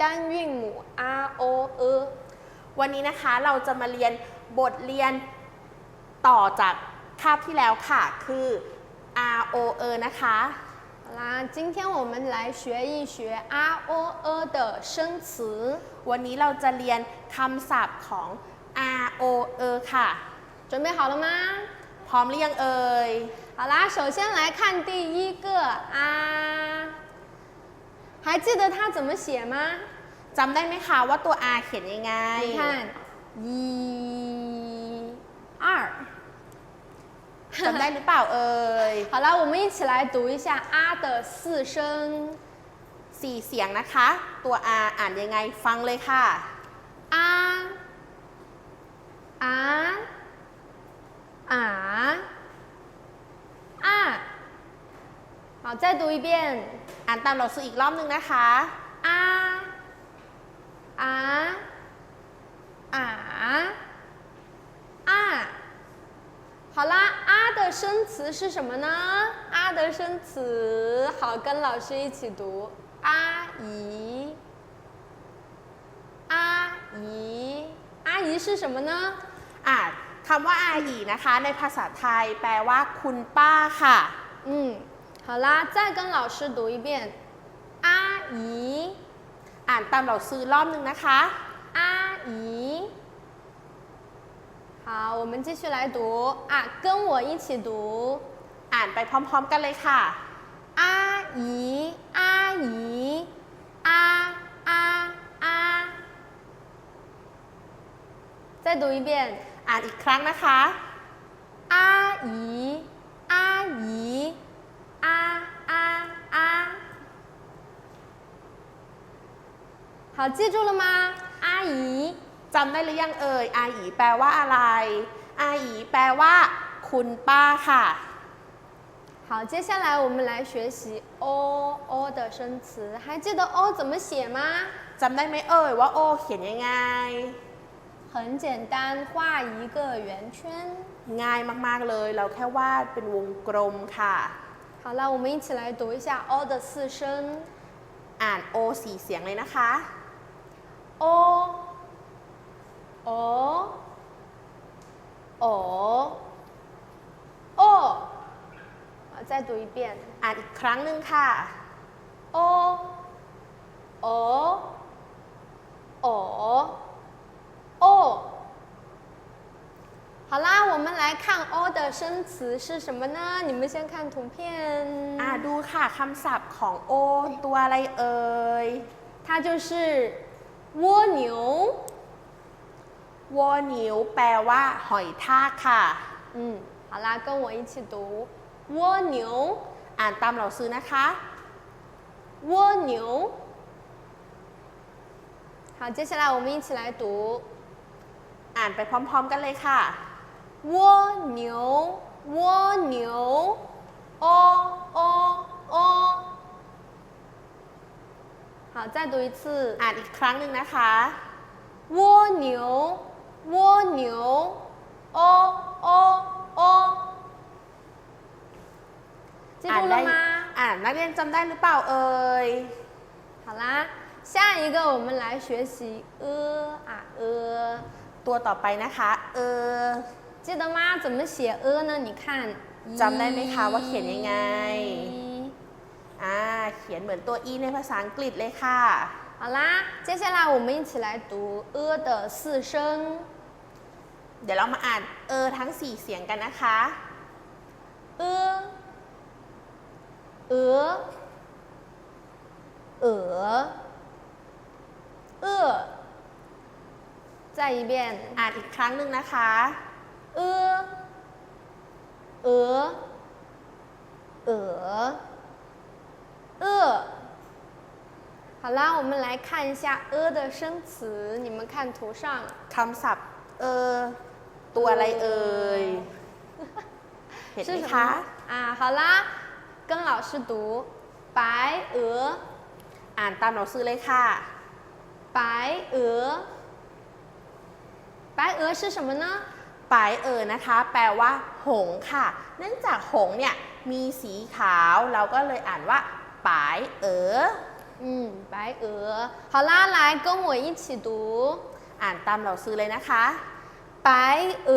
单韵母 r o e วันนี้นะคะเราจะมาเรียนบทเรียนต่อจากคาบที่แล้วค่ะ คือ R O E นะคะ 好啦，今天我们来学一学 r o e 的生词。 วันนี้เราจะเรียนคำศัพท์ของ R O E ค่ะ 准备好了吗？ พร้อมหรือยังเอ่ย 好啦，首先来看第一个啊， 还记得它怎么写吗？ จำได้ไหมคะว่าตัว R เขียนยังไง 你看，一、二。 จำได้หรือเปล่าเอ่ย 好了，我们一起来读一下 r 的四声。 สี่เสียงนะคะ ตัว R อ่านยังไงฟังเลยค่ะ 啊啊啊啊！ 好，再读一遍 อ่านตามเราซื้ออีกรอบนึงนะคะ 啊啊啊啊！好啦，啊的生词是什么呢？啊的生词，好，跟老师一起读。阿姨，阿姨，阿姨是什么呢？ อ่านคำว่าอาหยีนะคะ ในภาษาไทยแปลว่าคุณป้าค่ะ 嗯， 好啦，再跟老师读一遍。阿姨， อ่านตามเราซื้อรอบนึงนะคะ 阿姨。好，我们继续来读啊，跟我一起读。 อ่านไปพร้อมๆกันเลยค่ะ 阿姨，阿姨，啊啊啊！再读一遍， อ่านอีกครั้งนะคะ 好，记住了吗？阿姨， จำได้หรือยังเอ่ย อาหยีแปลว่าอะไร อาหยีแปลว่า คุณป้าค่ะ 好，接下来我们来学习 o o 的生词，还记得 o 怎么写吗？ จำได้ไหมเอ่ยว่าโอเขียนยังไง 很简单，画一个圆圈。 ง่ายมากๆเลย เราแค่วาดเป็นวงกลมค่ะ 好了，我们一起来读一下 o 的四声 อ่านโอสี่เสียงเลยนะคะ o o o o。好，再读一遍 อ่านอีกครั้งหนึ่งค่ะ o o o o。好啦，我们来看 o 的生词是什么呢？你们先看图片。 อ่าดูค่ะคำศัพท์ของโอตัวอะไรเอ่ย 它就是 蜗牛。 วอนิวแปลว่า หอยทากค่ะ 嗯，好啦，跟我一起读蜗牛， อ่านตามเราซื้อนะคะ 蜗牛。好，接下来我们一起来读 อ่านไปพร้อมๆกันเลยค่ะ 蜗牛，蜗牛，哦哦哦。 好，再读一次 อ่านอีกครั้งหนึ่งนะคะ 蜗牛，蜗牛，哦哦哦。记 อ่าน 住 ได้ 了吗？ อ่านนักเรียนจำได้หรือเปล่าเอ่ย 好啦，下一个我们来学习呃啊呃， ตัวต่อไปนะคะ เออ 记得吗？怎么写呃呢？你看， จำได้ไหมคะว่าเขียนยังไง 一 อ่า เขียนเหมือนตัว e ในภาษาอังกฤษเลยค่ะ 好啦，接下来我们一起来读呃的四声， เดี๋ยวเรามาอ่านเออทั้ง 4 เสียงกันนะคะ 呃，鹅，鹅，鹅，再一遍， อ่านอีกครั้งหนึ่งนะคะ 呃，鹅，鹅， 鹅。好啦，我们来看一下“呃”的生词，你们看图上， คำศัพท์ เออ ตัวอะไรเอ่ย เห็นไหม 是什 คะ 么？啊，好啦，跟老师读“白鹅 อ่านตามเราซื้อเลยค่ะ ”，白鹅，白鹅是什么呢？ ปายเออนะคะ แปลว่า หงส์ค่ะ เนื่องจากหงส์เนี่ย มีสีขาว เราก็เลยอ่านว่า ปายเออ 嗯，白鹅。好啦，来跟我一起读。 อ่านตามเราซื้อเลยนะคะ 白鹅，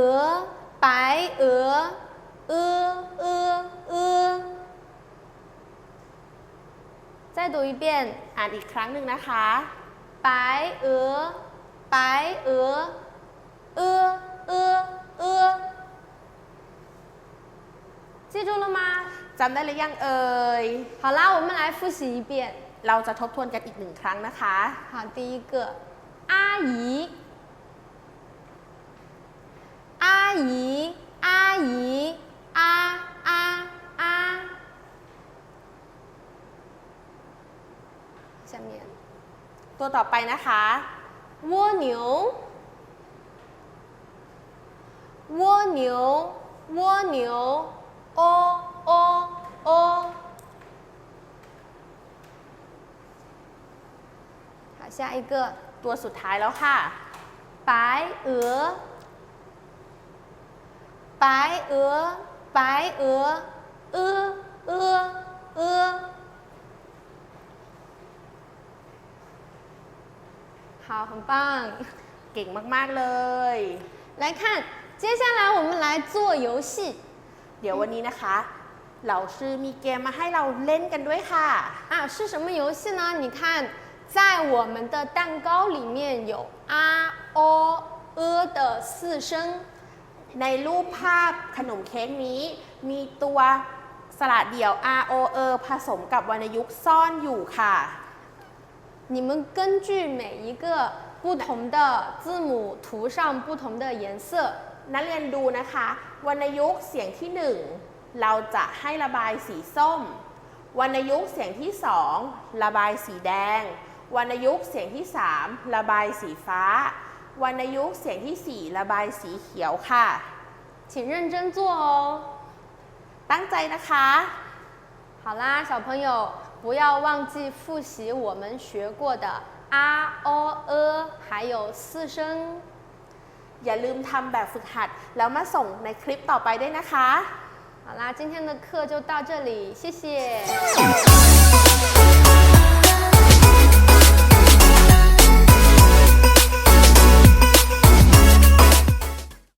白鹅，鹅鹅鹅。再读一遍， อ่านอีกครั้งหนึ่งนะคะ 白鹅，白鹅，鹅鹅鹅。记住了吗？ จำได้หรือยังเอ่ย 好啦，我们来复习一遍。 เราจะทบทวนกันอีกหนึ่งครั้งนะคะ 好，第一个，阿姨，阿姨，阿姨，啊啊啊。下面， ตัวต่อไปนะคะ 蜗牛，蜗牛，蜗牛，哦 哦哦。好，下一个。 ตัวสุดท้ายแล้วค่ะ 白鹅，白鹅，白鹅，鹅鹅鹅。好，很棒。 เก่งมากๆเลย 来看，接下来我们来做游戏 เดี๋ยววันนี้นะคะ เราชื่อมีเกมมาให้เราเล่นกันด้วยค่ะ 啊，是什么游戏呢？你看，在我们的蛋糕里面有啊、哦、呃的四声。 ในรูปภาพขนมเค้กนี้ มีตัวสระเดี่ยว R O E ผสมกับวรรณยุกต์ซ่อนอยู่ค่ะ 你们根据每一个不同的字母涂上不同的颜色。 นักเรียนดูนะคะวรรณยุกต์เสียงที่หนึ่ง เราจะให้ระบายสีส้ม วรรณยุกต์เสียงที่สองระบายสีแดง วรรณยุกต์เสียงที่สามระบายสีฟ้า วรรณยุกต์เสียงที่สี่ระบายสีเขียวค่ะ 请认真做哦。 ตั้งใจนะคะ 好啦，小朋友，不要忘记复习我们学过的啊、哦、呃，还有四声。 อย่าลืมทำแบบฝึกหัด แล้วมาส่งในคลิปต่อไปด้วยนะคะ 好啦今天的课就到这里谢谢。